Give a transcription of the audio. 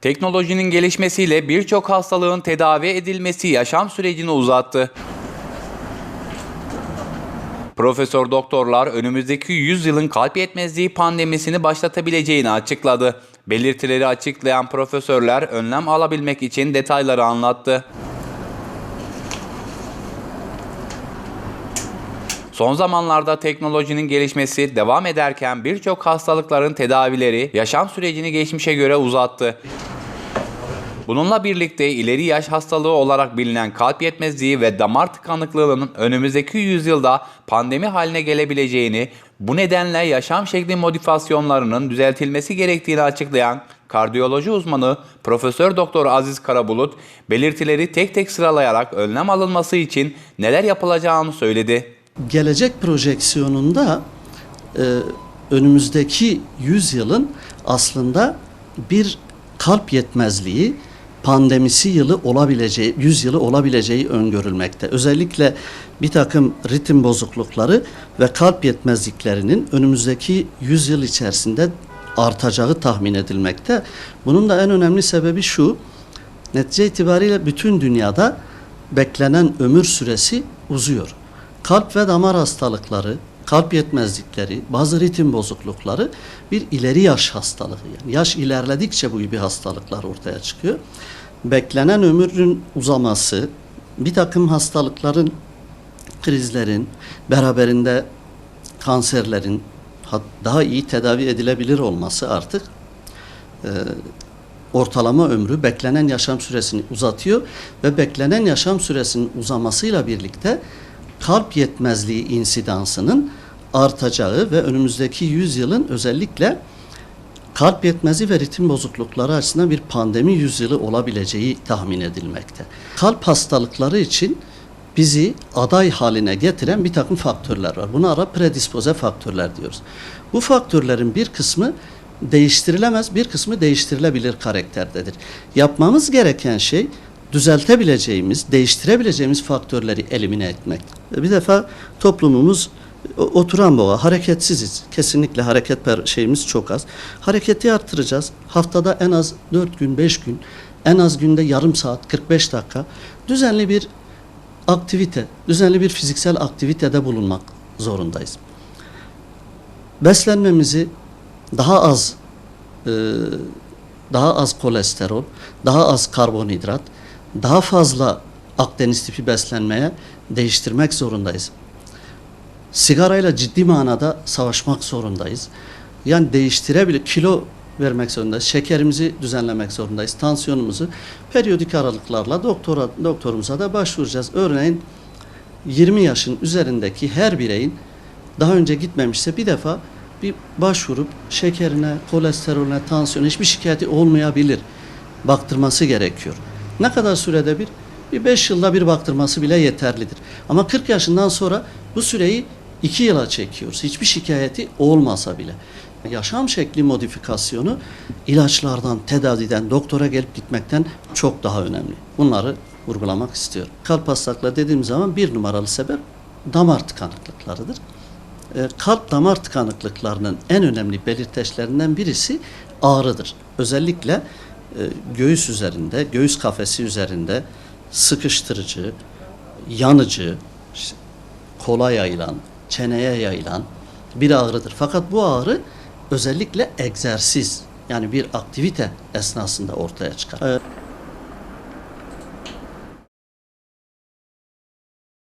Teknolojinin gelişmesiyle birçok hastalığın tedavi edilmesi yaşam sürecini uzattı. Profesör doktorlar önümüzdeki 100 yılın kalp yetmezliği pandemisini başlatabileceğini açıkladı. Belirtileri açıklayan profesörler önlem alabilmek için detayları anlattı. Son zamanlarda teknolojinin gelişmesi devam ederken birçok hastalıkların tedavileri yaşam sürecini geçmişe göre uzattı. Bununla birlikte ileri yaş hastalığı olarak bilinen kalp yetmezliği ve damar tıkanıklığının önümüzdeki yüzyılda pandemi haline gelebileceğini, bu nedenle yaşam şekli modifikasyonlarının düzeltilmesi gerektiğini açıklayan kardiyoloji uzmanı Profesör Doktor Aziz Karabulut, belirtileri tek tek sıralayarak önlem alınması için neler yapılacağını söyledi. gelecek projeksiyonunda e, önümüzdeki 100 yılın aslında bir kalp yetmezliği pandemisi yılı olabileceği, 100 yılı olabileceği öngörülmekte. Özellikle bir takım ritim bozuklukları ve kalp yetmezliklerinin önümüzdeki 100 yıl içerisinde artacağı tahmin edilmekte. Bunun da en önemli sebebi şu, netice itibariyle bütün dünyada beklenen ömür süresi uzuyor. Kalp ve damar hastalıkları, kalp yetmezlikleri, bazı ritim bozuklukları bir ileri yaş hastalığı. Yani yaş ilerledikçe bu gibi hastalıklar ortaya çıkıyor. Beklenen ömrün uzaması, bir takım hastalıkların, krizlerin, beraberinde kanserlerin ha- daha iyi tedavi edilebilir olması artık e, ortalama ömrü beklenen yaşam süresini uzatıyor ve beklenen yaşam süresinin uzamasıyla birlikte kalp yetmezliği insidansının artacağı ve önümüzdeki 100 yılın özellikle kalp yetmezliği ve ritim bozuklukları açısından bir pandemi yüzyılı olabileceği tahmin edilmekte. Kalp hastalıkları için bizi aday haline getiren bir takım faktörler var. Buna ara predispoze faktörler diyoruz. Bu faktörlerin bir kısmı değiştirilemez, bir kısmı değiştirilebilir karakterdedir. Yapmamız gereken şey düzeltebileceğimiz, değiştirebileceğimiz faktörleri elimine etmek. Bir defa toplumumuz oturan boğa, hareketsiziz. Kesinlikle hareket per şeyimiz çok az. Hareketi arttıracağız. Haftada en az 4 gün, 5 gün, en az günde yarım saat, 45 dakika düzenli bir aktivite, düzenli bir fiziksel aktivitede bulunmak zorundayız. Beslenmemizi daha az e, daha az kolesterol, daha az karbonhidrat, daha fazla Akdeniz tipi beslenmeye değiştirmek zorundayız. Sigarayla ciddi manada savaşmak zorundayız. Yani değiştirebilir, kilo vermek zorundayız. Şekerimizi düzenlemek zorundayız. Tansiyonumuzu periyodik aralıklarla doktora, doktorumuza da başvuracağız. Örneğin 20 yaşın üzerindeki her bireyin daha önce gitmemişse bir defa bir başvurup şekerine, kolesterolüne, tansiyona hiçbir şikayeti olmayabilir. Baktırması gerekiyor. Ne kadar sürede bir? Bir 5 yılda bir baktırması bile yeterlidir. Ama 40 yaşından sonra bu süreyi 2 yıla çekiyoruz. Hiçbir şikayeti olmasa bile. Yaşam şekli modifikasyonu ilaçlardan, tedaviden, doktora gelip gitmekten çok daha önemli. Bunları vurgulamak istiyorum. Kalp hastalıkları dediğim zaman bir numaralı sebep damar tıkanıklıklarıdır. E, kalp damar tıkanıklıklarının en önemli belirteçlerinden birisi ağrıdır. Özellikle e, göğüs üzerinde, göğüs kafesi üzerinde sıkıştırıcı, yanıcı, işte kola yayılan, çeneye yayılan bir ağrıdır. Fakat bu ağrı özellikle egzersiz yani bir aktivite esnasında ortaya çıkar. E,